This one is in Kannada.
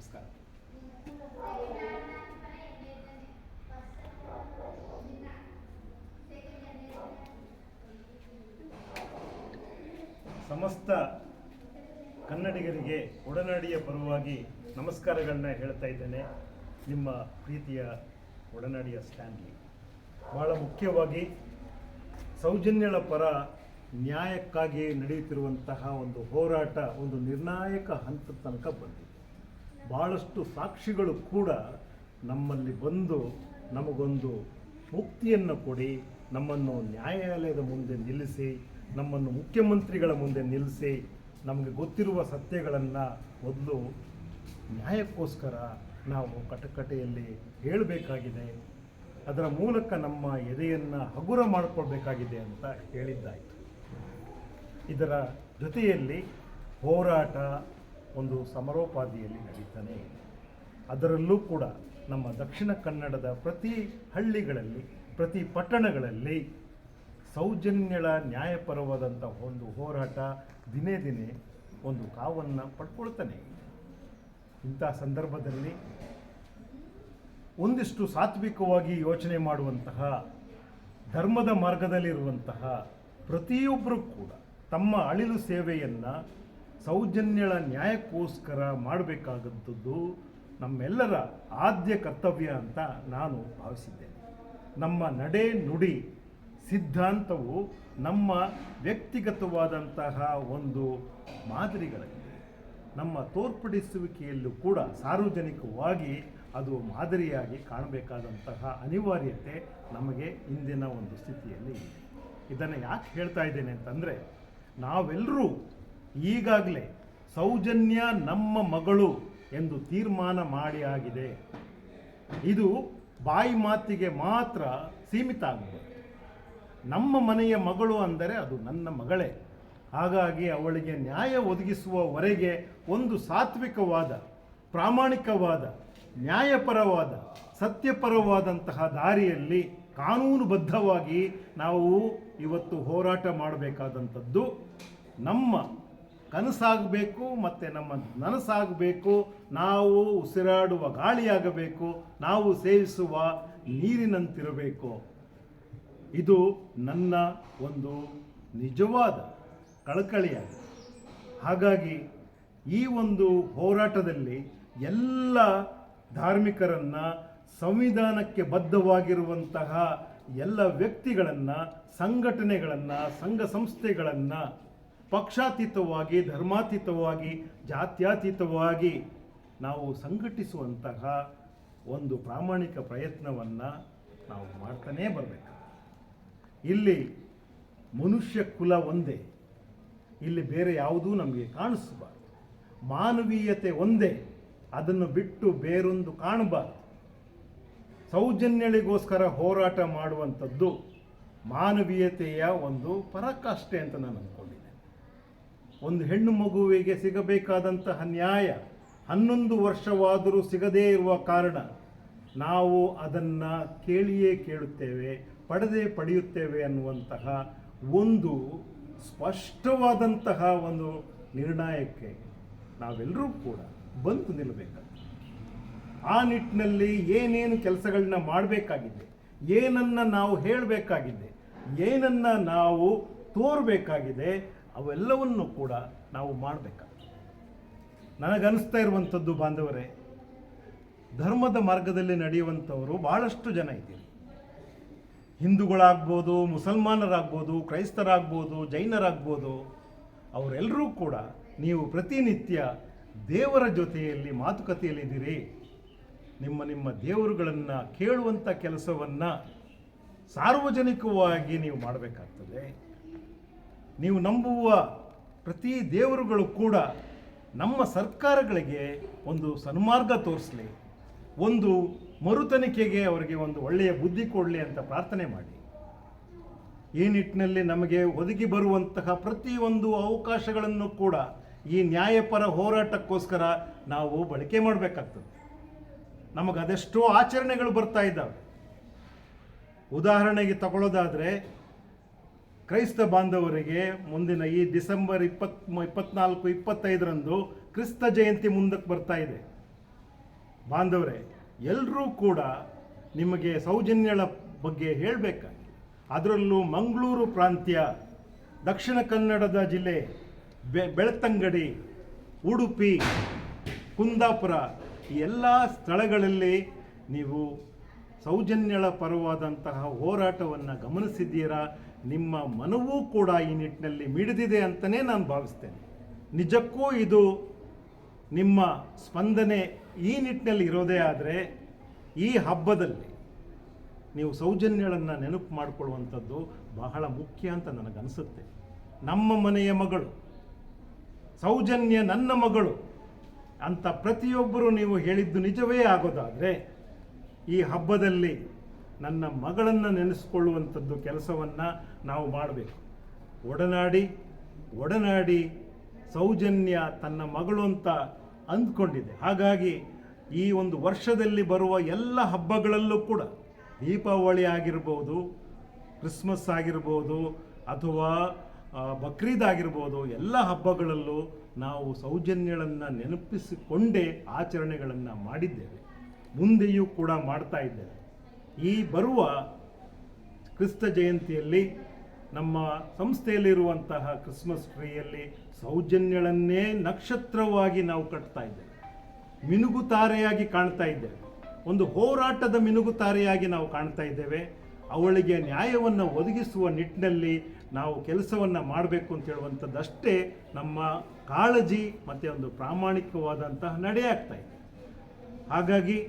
ನಮಸ್ಕಾರ. ಸಮಸ್ತ ಕನ್ನಡಿಗರಿಗೆ ಒಡನಾಡಿಯ ಪರವಾಗಿ ನಮಸ್ಕಾರಗಳನ್ನ ಹೇಳ್ತಾ ಇದ್ದೇನೆ. ನಿಮ್ಮ ಪ್ರೀತಿಯ ಒಡನಾಡಿಯ ಸ್ಟ್ಯಾನ್ಲಿ ಬಹಳ ಮುಖ್ಯವಾಗಿ ಸೌಜನ್ಯಳ ಪರ ನ್ಯಾಯಕ್ಕಾಗಿ ನಡೆಯುತ್ತಿರುವಂತಹ ಒಂದು ಹೋರಾಟ, ಒಂದು ನಿರ್ಣಾಯಕ ಹಂತದ ತನಕ ಬಂದಿದೆ. ಭಾಳಷ್ಟು ಸಾಕ್ಷಿಗಳು ಕೂಡ ನಮ್ಮಲ್ಲಿ ಬಂದು ನಮಗೊಂದು ಮುಕ್ತಿಯನ್ನು ಕೊಡಿ, ನಮ್ಮನ್ನು ನ್ಯಾಯಾಲಯದ ಮುಂದೆ ನಿಲ್ಲಿಸಿ, ನಮ್ಮನ್ನು ಮುಖ್ಯಮಂತ್ರಿಗಳ ಮುಂದೆ ನಿಲ್ಲಿಸಿ, ನಮಗೆ ಗೊತ್ತಿರುವ ಸತ್ಯಗಳನ್ನು ಮೊದಲು ನ್ಯಾಯಕ್ಕೋಸ್ಕರ ನಾವು ಕಟಕಟೆಯಲ್ಲಿ ಹೇಳಬೇಕಾಗಿದೆ. ಅದರ ಮೂಲಕ ನಮ್ಮ ಎದೆಯನ್ನು ಹಗುರ ಮಾಡಿಕೊಳ್ಬೇಕಾಗಿದೆ ಅಂತ ಹೇಳಿದ್ದಾಯಿತು. ಇದರ ಜೊತೆಯಲ್ಲಿ ಹೋರಾಟ ಒಂದು ಸಮರೋಪಾದಿಯಲ್ಲಿ ನಡೀತಾನೆ ಇದೆ. ಅದರಲ್ಲೂ ಕೂಡ ನಮ್ಮ ದಕ್ಷಿಣ ಕನ್ನಡದ ಪ್ರತಿ ಹಳ್ಳಿಗಳಲ್ಲಿ, ಪ್ರತಿ ಪಟ್ಟಣಗಳಲ್ಲಿ ಸೌಜನ್ಯಳ ನ್ಯಾಯಪರವಾದಂಥ ಒಂದು ಹೋರಾಟ ದಿನೇ ದಿನೇ ಒಂದು ಕಾವನ್ನು ಪಡ್ಕೊಳ್ತಾನೆ ಇಂಥ ಸಂದರ್ಭದಲ್ಲಿ ಒಂದಿಷ್ಟು ಸಾತ್ವಿಕವಾಗಿ ಯೋಚನೆ ಮಾಡುವಂತಹ, ಧರ್ಮದ ಮಾರ್ಗದಲ್ಲಿರುವಂತಹ ಪ್ರತಿಯೊಬ್ಬರೂ ಕೂಡ ತಮ್ಮ ಅಳಿಲು ಸೇವೆಯನ್ನು ಸೌಜನ್ಯಳ ನ್ಯಾಯಕ್ಕೋಸ್ಕರ ಮಾಡಬೇಕಾದಂಥದ್ದು ನಮ್ಮೆಲ್ಲರ ಆದ್ಯ ಕರ್ತವ್ಯ ಅಂತ ನಾನು ಭಾವಿಸಿದ್ದೇನೆ. ನಮ್ಮ ನಡೆ ನುಡಿ ಸಿದ್ಧಾಂತವು ನಮ್ಮ ವ್ಯಕ್ತಿಗತವಾದಂತಹ ಒಂದು ಮಾದರಿಗಳಾಗಿದೆ ನಮ್ಮ ತೋರ್ಪಡಿಸುವಿಕೆಯಲ್ಲೂ ಕೂಡ ಸಾರ್ವಜನಿಕವಾಗಿ ಅದು ಮಾದರಿಯಾಗಿ ಕಾಣಬೇಕಾದಂತಹ ಅನಿವಾರ್ಯತೆ ನಮಗೆ ಇಂದಿನ ಒಂದು ಸ್ಥಿತಿಯಲ್ಲಿ ಇದೆ. ಇದನ್ನು ಯಾಕೆ ಹೇಳ್ತಾ ಇದ್ದೇನೆ ಅಂತಂದರೆ ನಾವೆಲ್ಲರೂ ಈಗಾಗಲೇ ಸೌಜನ್ಯ ನಮ್ಮ ಮಗಳು ಎಂದು ತೀರ್ಮಾನ ಮಾಡಿ ಆಗಿದೆ. ಇದು ಬಾಯಿ ಮಾತಿಗೆ ಮಾತ್ರ ಸೀಮಿತ ಆಗಿದೆ ನಮ್ಮ ಮನೆಯ ಮಗಳು ಅಂದರೆ ಅದು ನನ್ನ ಮಗಳೇ. ಹಾಗಾಗಿ ಅವಳಿಗೆ ನ್ಯಾಯ ಒದಗಿಸುವವರೆಗೆ ಒಂದು ಸಾತ್ವಿಕವಾದ, ಪ್ರಾಮಾಣಿಕವಾದ, ನ್ಯಾಯಪರವಾದ, ಸತ್ಯಪರವಾದಂತಹ ದಾರಿಯಲ್ಲಿ ಕಾನೂನುಬದ್ಧವಾಗಿ ನಾವು ಇವತ್ತು ಹೋರಾಟ ಮಾಡಬೇಕಾದಂಥದ್ದು ನಮ್ಮ ಕನಸಾಗಬೇಕು ಮತ್ತು ನಮ್ಮ ನನಸಾಗಬೇಕು. ನಾವು ಉಸಿರಾಡುವ ಗಾಳಿಯಾಗಬೇಕು, ನಾವು ಸೇವಿಸುವ ನೀರಿನಂತಿರಬೇಕು. ಇದು ನನ್ನ ಒಂದು ನಿಜವಾದ ಕಳಕಳಿಯಾಗಿದೆ. ಹಾಗಾಗಿ ಈ ಒಂದು ಹೋರಾಟದಲ್ಲಿ ಎಲ್ಲ ಧಾರ್ಮಿಕರನ್ನು, ಸಂವಿಧಾನಕ್ಕೆ ಬದ್ಧವಾಗಿರುವಂತಹ ಎಲ್ಲ ವ್ಯಕ್ತಿಗಳನ್ನು, ಸಂಘಟನೆಗಳನ್ನು, ಸಂಘ ಸಂಸ್ಥೆಗಳನ್ನು ಪಕ್ಷಾತೀತವಾಗಿ, ಧರ್ಮಾತೀತವಾಗಿ, ಜಾತ್ಯಾತೀತವಾಗಿ ನಾವು ಸಂಘಟಿಸುವಂತಹ ಒಂದು ಪ್ರಾಮಾಣಿಕ ಪ್ರಯತ್ನವನ್ನು ನಾವು ಮಾಡ್ತಾನೇ ಬರಬೇಕು. ಇಲ್ಲಿ ಮನುಷ್ಯ ಕುಲ ಒಂದೇ. ಇಲ್ಲಿ ಬೇರೆ ಯಾವುದೂ ನಮಗೆ ಕಾಣಿಸಬಾರ್ದು. ಮಾನವೀಯತೆ ಒಂದೇ. ಅದನ್ನು ಬಿಟ್ಟು ಬೇರೊಂದು ಕಾಣಬಾರ್ದು. ಸೌಜನ್ಯಳಿಗೋಸ್ಕರ ಹೋರಾಟ ಮಾಡುವಂಥದ್ದು ಮಾನವೀಯತೆಯ ಒಂದು ಪರಾಕಾಷ್ಠೆ ಅಂತ ನಾನು ಅಂದ್ಕೊಂಡಿದ್ದೆ ಒಂದು ಹೆಣ್ಣು ಮಗುವಿಗೆ ಸಿಗಬೇಕಾದಂತಹ ನ್ಯಾಯ ಹನ್ನೊಂದು ವರ್ಷವಾದರೂ ಸಿಗದೇ ಇರುವ ಕಾರಣ ನಾವು ಅದನ್ನು ಕೇಳಿಯೇ ಕೇಳುತ್ತೇವೆ, ಪಡೆದೇ ಪಡೆಯುತ್ತೇವೆ ಅನ್ನುವಂತಹ ಒಂದು ಸ್ಪಷ್ಟವಾದಂತಹ ಒಂದು ನಿರ್ಣಯಕ್ಕೆ ನಾವೆಲ್ಲರೂ ಕೂಡ ಬಂದು ನಿಲ್ಲಬೇಕು ಆ ನಿಟ್ಟಿನಲ್ಲಿ ಏನೇನು ಕೆಲಸಗಳನ್ನ ಮಾಡಬೇಕಾಗಿದೆ, ಏನನ್ನ ನಾವು ಹೇಳಬೇಕಾಗಿದೆ, ಏನನ್ನ ನಾವು ತೋರಬೇಕಾಗಿದೆ ಅವೆಲ್ಲವನ್ನು ಕೂಡ ನಾವು ಮಾಡಬೇಕಾಗ್ತದೆ. ನನಗನ್ನಿಸ್ತಾ ಇರುವಂಥದ್ದು ಬಾಂಧವರೇ, ಧರ್ಮದ ಮಾರ್ಗದಲ್ಲಿ ನಡೆಯುವಂಥವರು ಭಾಳಷ್ಟು ಜನ ಇದ್ದೀರಿ. ಹಿಂದೂಗಳಾಗ್ಬೋದು, ಮುಸಲ್ಮಾನರಾಗ್ಬೋದು, ಕ್ರೈಸ್ತರಾಗ್ಬೋದು, ಜೈನರಾಗ್ಬೋದು, ಅವರೆಲ್ಲರೂ ಕೂಡ ನೀವು ಪ್ರತಿನಿತ್ಯ ದೇವರ ಜೊತೆಯಲ್ಲಿ ಮಾತುಕತೆಯಲ್ಲಿದ್ದೀರಿ ನಿಮ್ಮ ನಿಮ್ಮ ದೇವರುಗಳನ್ನು ಕೇಳುವಂಥ ಕೆಲಸವನ್ನು ಸಾರ್ವಜನಿಕವಾಗಿ ನೀವು ಮಾಡಬೇಕಾಗ್ತದೆ. ನೀವು ನಂಬುವ ಪ್ರತಿ ದೇವರುಗಳು ಕೂಡ ನಮ್ಮ ಸರ್ಕಾರಗಳಿಗೆ ಒಂದು ಸನ್ಮಾರ್ಗ ತೋರಿಸಲಿ, ಒಂದು ಮರುತನಿಕೆಗೆ ಅವರಿಗೆ ಒಂದು ಒಳ್ಳೆಯ ಬುದ್ಧಿ ಕೊಡಲಿ ಅಂತ ಪ್ರಾರ್ಥನೆ ಮಾಡಿ. ಈ ನಿಟ್ಟಿನಲ್ಲಿ ನಮಗೆ ಒದಗಿ ಬರುವಂತಹ ಪ್ರತಿಯೊಂದು ಅವಕಾಶಗಳನ್ನು ಕೂಡ ಈ ನ್ಯಾಯಪರ ಹೋರಾಟಕ್ಕೋಸ್ಕರ ನಾವು ಬಳಕೆ ಮಾಡಬೇಕಾಗ್ತದೆ. ನಮಗೆ ಅದೆಷ್ಟೋ ಆಚರಣೆಗಳು ಬರ್ತಾ ಇದ್ದಾವೆ. ಉದಾಹರಣೆಗೆ ತಗೊಳ್ಳೋದಾದರೆ ಕ್ರೈಸ್ತ ಬಾಂಧವರಿಗೆ ಮುಂದಿನ ಈ ಡಿಸೆಂಬರ್ ಇಪ್ಪತ್, ಇಪ್ಪತ್ನಾಲ್ಕು, ಇಪ್ಪತ್ತೈದರಂದು ಕ್ರಿಸ್ತ ಜಯಂತಿ ಮುಂದಕ್ಕೆ ಬರ್ತಾ ಇದೆ. ಬಾಂಧವರೇ ಎಲ್ಲರೂ ಕೂಡ ನಿಮಗೆ ಸೌಜನ್ಯಳ ಬಗ್ಗೆ ಹೇಳಬೇಕಾಗಿ ಅದರಲ್ಲೂ ಮಂಗಳೂರು ಪ್ರಾಂತ್ಯ, ದಕ್ಷಿಣ ಕನ್ನಡದ ಜಿಲ್ಲೆ ಬೆ, ಬೆಳ್ತಂಗಡಿ, ಉಡುಪಿ, ಕುಂದಾಪುರ ಈ ಎಲ್ಲ ಸ್ಥಳಗಳಲ್ಲಿ ನೀವು ಸೌಜನ್ಯಳ ಪರವಾದಂತಹ ಹೋರಾಟವನ್ನು ಗಮನಿಸಿದ್ದೀರಾ? ನಿಮ್ಮ ಮನವೂ ಕೂಡ ಈ ನಿಟ್ಟಿನಲ್ಲಿ ಮಿಡಿದಿದೆ ಅಂತಲೇ ನಾನು ಭಾವಿಸ್ತೇನೆ. ನಿಜಕ್ಕೂ ಇದು ನಿಮ್ಮ ಸ್ಪಂದನೆ ಈ ನಿಟ್ಟಿನಲ್ಲಿ ಇರೋದೇ ಆದರೆ ಈ ಹಬ್ಬದಲ್ಲಿ ನೀವು ಸೌಜನ್ಯಗಳನ್ನು ನೆನಪು ಮಾಡಿಕೊಳ್ಳುವಂಥದ್ದು ಬಹಳ ಮುಖ್ಯ ಅಂತ ನನಗನ್ಸುತ್ತೆ. ನಮ್ಮ ಮನೆಯ ಮಗಳು, ಸೌಜನ್ಯ ನನ್ನ ಮಗಳು ಅಂತ ಪ್ರತಿಯೊಬ್ಬರು ನೀವು ಹೇಳಿದ್ದು ನಿಜವೇ ಆಗೋದಾದರೆ ಈ ಹಬ್ಬದಲ್ಲಿ ನನ್ನ ಮಗಳನ್ನು ನೆನೆಸ್ಕೊಳ್ಳುವಂಥದ್ದು ಕೆಲಸವನ್ನು ನಾವು ಮಾಡಬೇಕು. ಒಡನಾಡಿ ಒಡನಾಡಿ ಸೌಜನ್ಯ ತನ್ನ ಮಗಳು ಅಂತ ಅಂದ್ಕೊಂಡಿದೆ. ಹಾಗಾಗಿ ಈ ಒಂದು ವರ್ಷದಲ್ಲಿ ಬರುವ ಎಲ್ಲ ಹಬ್ಬಗಳಲ್ಲೂ ಕೂಡ ದೀಪಾವಳಿ ಆಗಿರ್ಬೋದು, ಕ್ರಿಸ್ಮಸ್ ಆಗಿರ್ಬೋದು ಅಥವಾ ಬಕ್ರೀದ್ ಆಗಿರ್ಬೋದು ಎಲ್ಲ ಹಬ್ಬಗಳಲ್ಲೂ ನಾವು ಸೌಜನ್ಯಗಳನ್ನು ನೆನಪಿಸಿಕೊಂಡೇ ಆಚರಣೆಗಳನ್ನು ಮಾಡಿದ್ದೇವೆ. ಮುಂದೆಯೂ ಕೂಡ ಮಾಡ್ತಾ ಇದ್ದೇವೆ. ಈ ಬರುವ ಕ್ರಿಸ್ತ ಜಯಂತಿಯಲ್ಲಿ ನಮ್ಮ ಸಂಸ್ಥೆಯಲ್ಲಿರುವಂತಹ ಕ್ರಿಸ್ಮಸ್ ಟ್ರೀಯಲ್ಲಿ ಸೌಜನ್ಯಗಳನ್ನೇ ನಕ್ಷತ್ರವಾಗಿ ನಾವು ಕಟ್ತಾ ಇದ್ದೇವೆ. ಮಿನುಗು ತಾರೆಯಾಗಿ ಕಾಣ್ತಾ ಇದ್ದೇವೆ. ಒಂದು ಹೋರಾಟದ ಮಿನುಗು ತಾರೆಯಾಗಿ ನಾವು ಕಾಣ್ತಾ ಇದ್ದೇವೆ. ಅವಳಿಗೆ ನ್ಯಾಯವನ್ನು ಒದಗಿಸುವ ನಿಟ್ಟಿನಲ್ಲಿ ನಾವು ಕೆಲಸವನ್ನು ಮಾಡಬೇಕು ಅಂತ ಹೇಳುವಂಥದ್ದಷ್ಟೇ ನಮ್ಮ ಕಾಳಜಿ ಮತ್ತು ಒಂದು ಪ್ರಾಮಾಣಿಕವಾದಂತಹ ನಡೆಯಾಗ್ತಾ ಇದೆ. ಹಾಗಾಗಿ